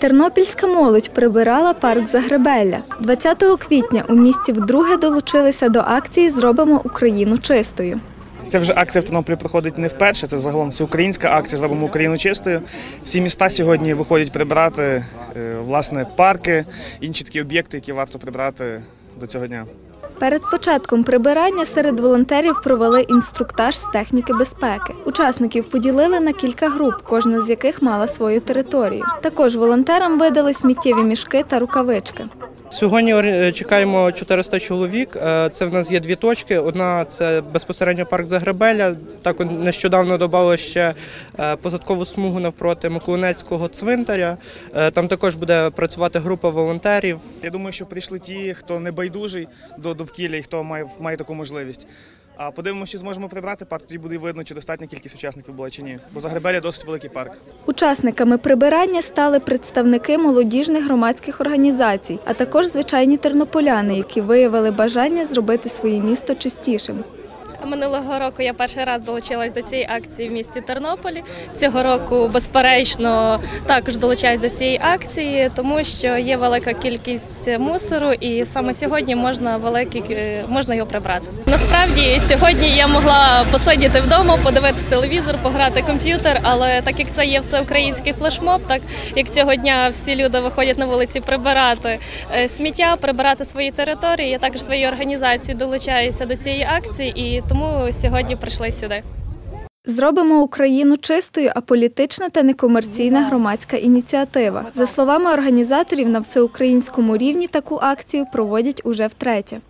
Тернопільська молодь прибирала парк Загребелля. 20 квітня у місті вдруге долучилися до акції Зробимо Україну чистою. Це вже акція в Тернополі проходить не вперше. Це загалом всеукраїнська акція Зробимо Україну чистою. Всі міста сьогодні виходять прибирати е, власне парки, інші такі об'єкти, які варто прибрати до цього дня. Перед початком прибирання серед волонтерів провели інструктаж з техніки безпеки. Учасників поділили на кілька груп, кожна з яких мала свою територію. Також волонтерам видали сміттєві мішки та рукавички. Сьогодні чекаємо 400 чоловік. Е, Це в нас є дві точки. Одна це безпосередньо парк Загребеля. Так нещодавно додали ще позадкову посадкову смугу навпроти Миколинецького цвинтаря. Е, Там також буде працювати група волонтерів. Я думаю, що прийшли ті, хто не байдужий до довкілля і хто має, має таку можливість. А подивимося, чи зможемо прибрати парк, тоді буде видно, чи достатня кількість учасників була чи ні. Бо Загребелі досить великий парк. Учасниками прибирання стали представники молодіжних громадських організацій, а також звичайні тернополяни, які виявили бажання зробити своє місто чистішим. Минулого року я перший раз долучилась до цієї акції в місті Тернополі. Цього року, безперечно, також долучаюсь до цієї акції, тому що є велика кількість мусору, і саме сьогодні можна великий можна його прибрати. Насправді сьогодні я могла посидіти вдома, подивитися телевізор, пограти комп'ютер, але так як це є всеукраїнський флешмоб, так як цього дня всі люди виходять на вулиці прибирати е, сміття, прибирати свої території. Я також своєю організацією долучаюся до цієї акції, і тому сьогодні прийшли сюди. Зробимо Україну чистою, а політична та некомерційна громадська ініціатива. За словами організаторів, на всеукраїнському рівні таку акцію проводять уже втретє.